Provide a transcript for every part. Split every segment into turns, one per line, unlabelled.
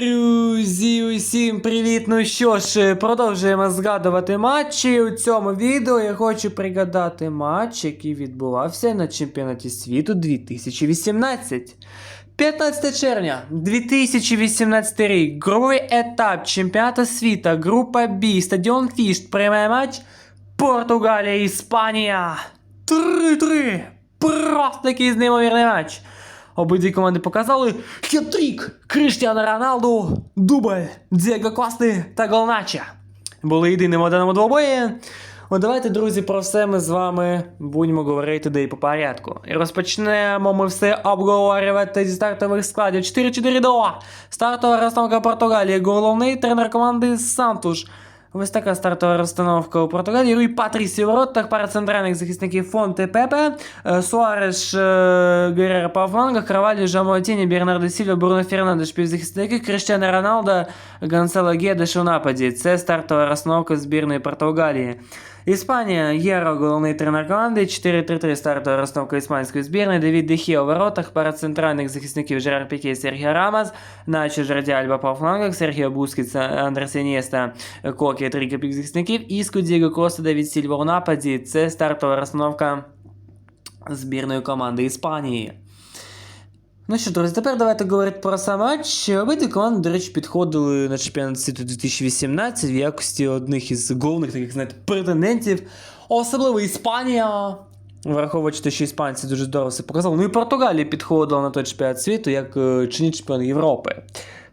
Друзі, усім привіт! Ну що ж, продовжуємо згадувати матчі. У цьому відео я хочу пригадати матч, який відбувався на чемпіонаті світу 2018. 15 червня 2018 рік. Груповий етап чемпіонату світу, група Б, стадіон Фішт, приймає матч Португалія, Іспанія. 3-3. Просто якийсь неймовірний матч. Обидві команди показали хет-трік Криштіана Роналду, дубль Дієго Кости та Голнача. Були єдиним одному двобої. От давайте, друзі, про все ми з вами будемо говорити де і по порядку. І розпочнемо ми все обговорювати зі стартових складів 4-4-2. Стартова розстановка Португалії. Головний тренер команди Сантуш. Ось така стартова розстановка у Португалії. Руй Патрісі у воротах, пара центральних захисників Фонт і Пепе, е, Суареш, Герера по флангах, Кравалі, Жамотіні, Бернардо Сільва, Бруно Фернандеш, півзахисники, Кріштіана Роналда, Гонсало Гедеш у нападі. Це стартова розстановка збірної Португалії. Іспанія, Єро, головний тренер команди, 4-3-3 стартова розстановка іспанської збірної, Давід Дехі у воротах, пара центральних захисників Жерар Піке і Сергіо Рамас, Начо Жарді Альба по флангах, Сергіо Бускіц, Андрес Інєста, Кокі, трійка півзахисників, Іску, Діго Коста, Давід Сільва у нападі. Це стартова розстановка збірної команди Іспанії. Ну що, друзі, тепер давайте говорити про сам матч. Обидві команди, до речі, підходили на чемпіонат світу 2018 в якості одних із головних таких, знаєте, претендентів. Особливо Іспанія. Враховуючи те, що іспанці дуже здорово все показали. Ну і Португалія підходила на той чемпіонат світу як е, чинний чемпіон Європи.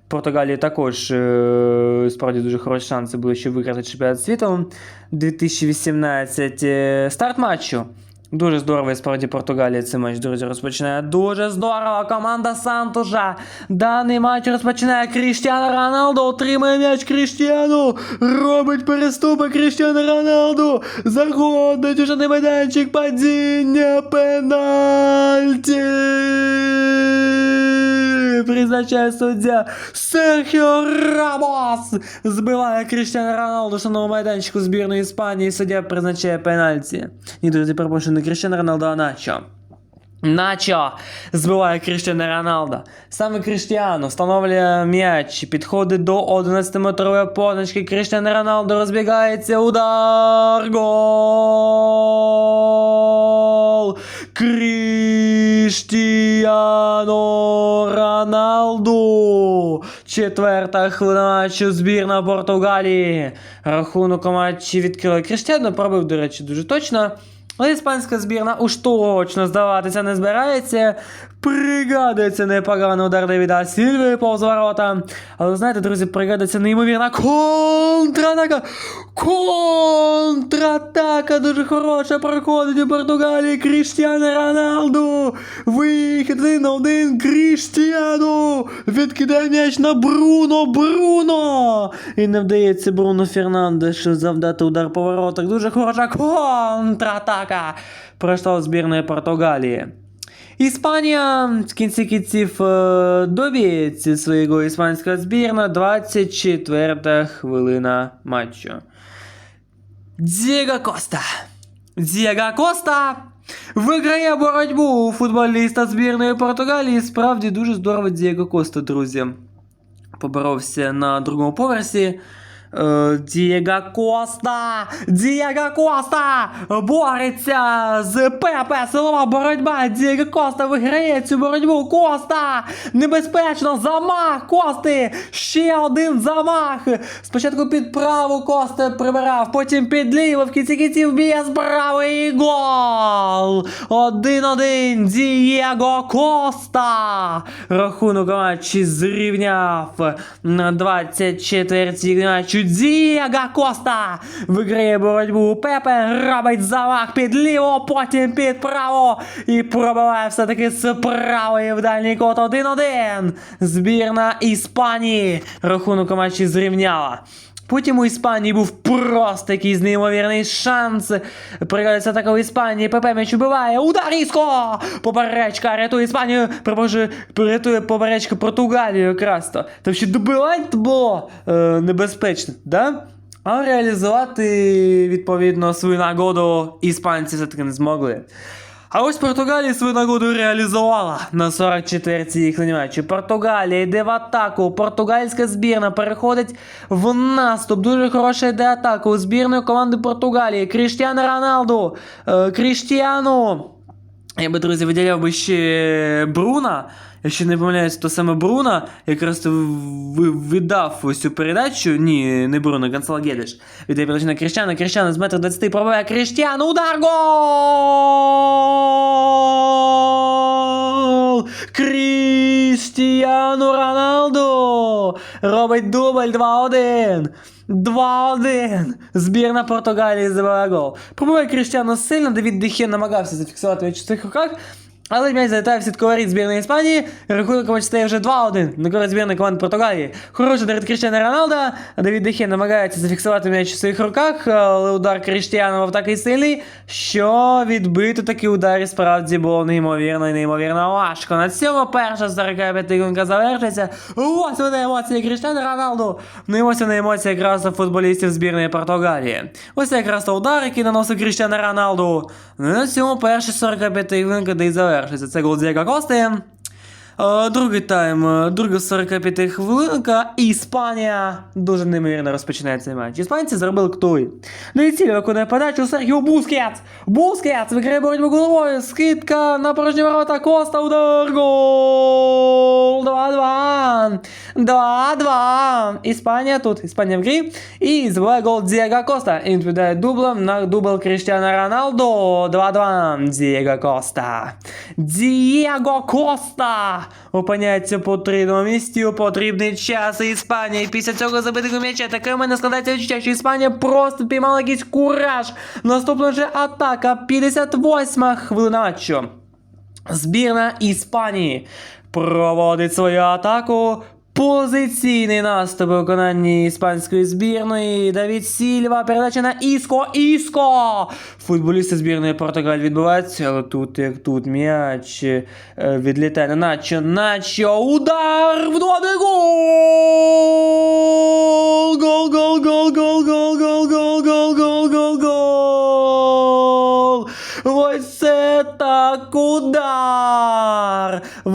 Португалії також е, справді дуже хороші шанси були, щоб виграти чемпіонат світу 2018. Е, Старт матчу. Дуже здорово, і справді Португалія цей матч, друзі, розпочинає. Дуже здорово. Команда Сантуша. Даний матч розпочинає Кріштіану Роналду. Отримує м'яч Кріштіану. Робить переступи Кріштіану Роналду. Заходить уже на майданчик падіння пенальті. Призначає суддя Серхіо Рамос. Збиває Кріштіану Роналду, на майданчику збірної Іспанії. Суддя призначає пенальті. Ні, друзі, перепрошую, не Кріштіану Роналду, а Начо. Начо збиває Кріштіану Роналдо. Саме Кріштіану встановлює м'яч, підходить до 11-метрової позначки. Кріштіану Роналдо розбігається. Удар! Гол! Кріштіану Четверта хвилина матчу збірна Португалії. Рахунок у матчі відкрили Кріштіану, пробив, до речі, дуже точно. Але іспанська збірна уж точно здаватися не збирається. Пригадується непоганий удар Давіда Сільви повз ворота. Але знаєте, друзі, пригадується неймовірна контратака. Контратака дуже хороша проходить у Португалії. Кріштіану Роналду. Вихід один на один. Кріштіану. Відкидає м'яч на Бруно. Бруно. І не вдається Бруно Фернандешу завдати удар по воротах. Дуже хороша контратака. Пройшла збірної Португалії. Іспанія в кінці кінців е, доб'ється свого іспанського збірна 24 хвилина матчу. Дієго Коста. Дієго Коста виграє боротьбу у футболіста збірної Португалії. Справді дуже здорово Дієго Коста, друзі. Поборовся на другому поверсі. Е, Дієго Коста! Дієго Коста! Бореться з Пепе! Силова боротьба! Дієго Коста виграє цю боротьбу! Коста! Небезпечно! Замах Кости! Ще один замах! Спочатку під праву Коста прибирав, потім під ліву, в кінці кінців б'є з правий гол! Один-один! Дієго Коста! Рахунок матчі зрівняв на 24-й матчу Дієго Коста виграє боротьбу Пепе, робить замах під ліво, потім під право і пробиває все-таки з правої в дальній кот 1-1. Збірна Іспанії рахунок у матчі зрівняла. Потім у Іспанії був просто якийсь неймовірний шанс. Пригадується атака у Іспанії. ПП м'яч убиває. Удар Іско! Поперечка рятує Іспанію. Припоже, рятує поперечка Португалію якраз то. Там ще добивань було е, небезпечно, да? А реалізувати відповідно свою нагоду іспанці все-таки не змогли. А ось Португалія свою нагоду реалізувала на 44-й їхній. Португалія йде в атаку. Португальська збірна переходить в наступ. Дуже хороша йде атака у збірної команди Португалії. Кріштіану Роналду. Е, Кріштіану. Я би, друзі, виділяв би ще Бруна. Якщо не помиляюсь, то саме Бруна якраз в- віддав ось цю передачу. Ні, не Бруно, Гонсало Гедеш. Віддає передачу на Кріштіану. Кріштіану з метра 20 пробиває Кріштіану. Удар! Гол! Кріштіану Роналду! Робить дубль 2-1. 2-1. Збірна Португалії забиває гол. Пробиває Кріштіану сильно, Давід Дехе намагався зафіксувати у своїх руках. Але м'яч залітає в сітковий рід збірної Іспанії. Рахунок стає вже 2-1 на користь збірної команди Португалії. Хороший від Кріштіана Роналда. Давід Дехе намагається зафіксувати м'яч у своїх руках, але удар Кріштіану був такий сильний, що відбити такий удар і справді було неймовірно і неймовірно важко. На цьому перша 45 гонка завершиться. Ось вони емоції Кріштіана Роналду. Ну і ось вони емоції якраз футболістів збірної Португалії. Ось якраз той удар, який наносив Кріштіана Роналду. Ну і на цьому перша 45 гонка де й завершиться. Super, že za tego odjega. Другий тайм, е, друга 45 хвилинка. Іспанія дуже неймовірно розпочинає цей матч. Іспанці зробили ктуй. Ну і ціль виконує подачу Серхіо Бускетс. Бускетс виграє боротьбу головою. Скидка на порожні ворота. Коста удар. Гол. 2-2. 2-2. Іспанія тут. Іспанія в грі. І забиває гол Дієго Коста. І він відповідає дублем на дубл Кріштіана Роналдо. 2-2. Дієго Коста. Дієго Коста Опиняється по потрібному місці у потрібний час. І після цього забитого м'яча. Таке у мене складається відчуття, що Іспанія просто піймала якийсь кураж. Наступна же атака. 58 хвилина. Збірна Іспанії проводить свою атаку. Позиційний наступ у виконанні іспанської збірної. Давід Сільва. Передача на Іско. Іско! Футболісти збірної Португалії відбуваються, але тут як тут м'яч е, відлітає на Начо. Начо. Удар! В ноги! Гол! Гол, гол, гол, гол, гол, гол, гол, гол, гол, гол, гол! Ось це так удар!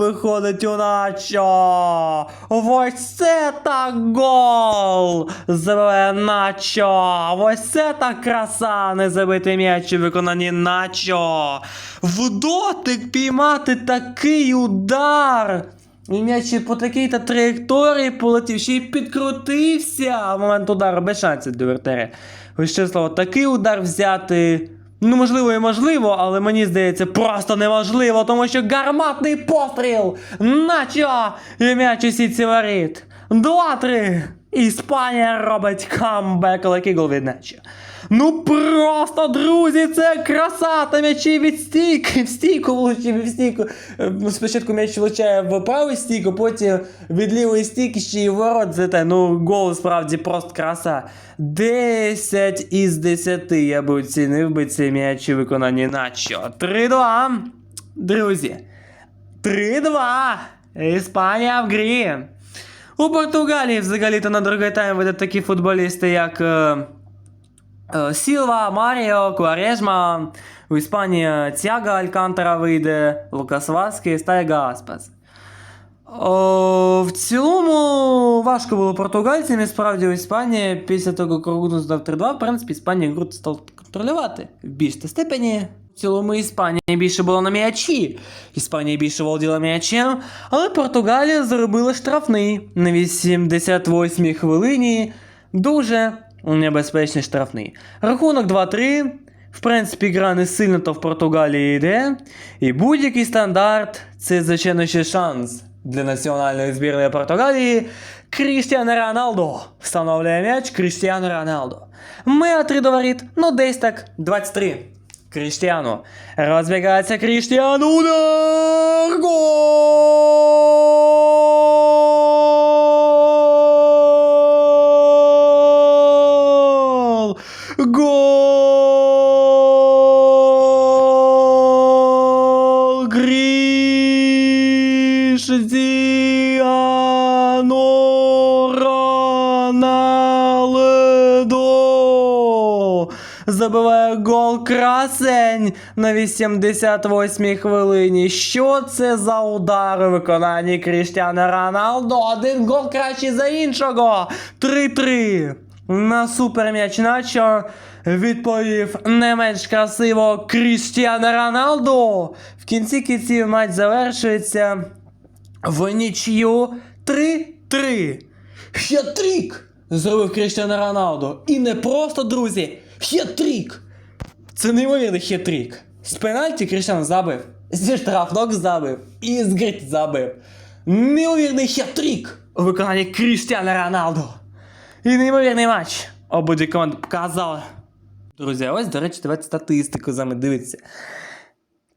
Виходить у Начо! Ось це так гол! Забиває Начо! Ось це так краса! Не забити м'яч у виконанні Начо! В дотик піймати такий удар! І м'яч по такій-то траєкторії полетів, ще й підкрутився в момент удару, без шансів до вертери. Ось ще слово, такий удар взяти. Ну, можливо, і можливо, але мені здається, просто неможливо, тому що гарматний постріл! Начо! І м'яч у сітці воріт. 2-3! Іспанія робить камбек, гол від Начо. Ну просто, друзі, це краса! Та м'ячі від стійки, в стійку влучив, в стійку. Е, Спочатку м'яч влучає в праву стійку, потім від лівої стійки ще й ворот злітає. Ну, гол справді просто краса. 10 із 10 я би оцінив би цей м'яч у виконанні Начо. 3-2. Друзі. 3-2. Іспанія в грі. У Португалії взагалі-то на другий тайм ведуть такі футболісти, як. е, Е, Сілва, Маріо, Куарежма. У Іспанії Тяга Алькантара вийде, Лукас Васкес та Ега Аспас. О, в цілому важко було португальцям, і справді у Іспанії після того, як Рогунус здав 3-2, в принципі, Іспанія гру стала контролювати в більшій степені. В цілому Іспанія більше була на м'ячі. Іспанія більше володіла м'ячем, але Португалія зробила штрафний на 88-й хвилині. Дуже небезпечний штрафний. Рахунок 2-3. В принципі, гра не сильно то в Португалії йде. І будь-який стандарт це, звичайно, ще шанс для національної збірної Португалії. Кріштіану Роналдо встановлює м'яч Кріштіану Роналдо. Ми 3 до воріт, ну десь так 23. Криштиану. Разбегается Криштиану. Удар! Гол! Забиває гол красень на 88-й хвилині. Що це за удар у виконанні Кріштіана Роналдо? Один гол кращий за іншого. 3-3. На суперм'яч начо відповів не менш красиво Кріштіана Роналдо. В кінці кінців матч завершується в нічю 3-3. Хет-трік! Зробив Кріштіану Роналдо. І не просто, друзі, хет-трік! Це неймовірний хетрік. З пенальті Кріштіан забив, зі штрафнок забив і з грить забив. Неймовірний хет-трік у виконанні Кріштіана Роналдо. І неймовірний матч. Обидві команди показали. Друзі, ось, до речі, давайте статистику з вами дивитися.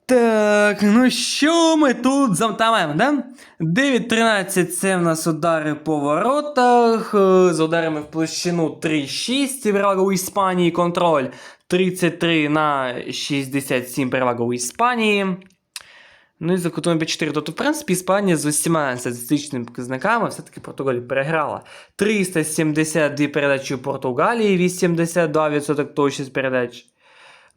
Так, ну що ми тут замтамаємо, да? 9-13 це в нас удари по воротах, е, з ударами в площину 3-6, перевага у Іспанії контроль 33 на 67 перевага у Іспанії. Ну і за кутом 4. Тобто, в принципі, Іспанія з усіма статистичними показниками все-таки Португалію переграла. 372 передачі у Португалії, 82% точність передач.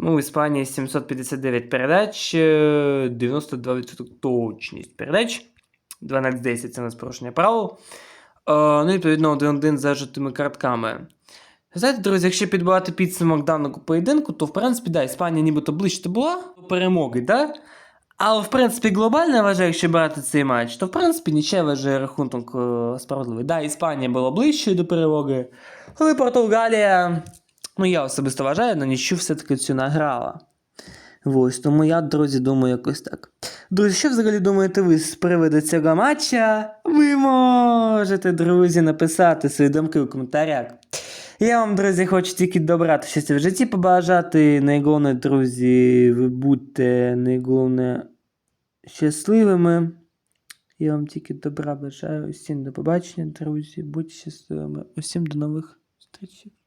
Ну, у Іспанії 759 передач, е, 92% точність передач. 12-10 це у нас порушення правил. Е, Ну, і відповідно, 1-1 за картками. Знаєте, друзі, якщо підбивати підсумок даного поєдинку, то в принципі, да, Іспанія нібито ближче була до перемоги, да? Але в принципі глобально я вважаю, якщо брати цей матч, то в принципі нічого вважає рахунок е, справедливий. Да, Іспанія була ближчою до перемоги, але Португалія, ну я особисто вважаю, на нічу все-таки цю награла. Ось, тому я, друзі, думаю, якось так. Друзі, що взагалі думаєте ви з приводу цього матча? Ви можете, друзі, написати свої думки у коментарях. Я вам, друзі, хочу тільки добра та щастя в житті побажати. Найголовніше, друзі, ви будьте найголовніше щасливими. Я вам тільки добра бажаю. Усім до побачення, друзі. Будьте щасливими. Усім до нових зустрічей.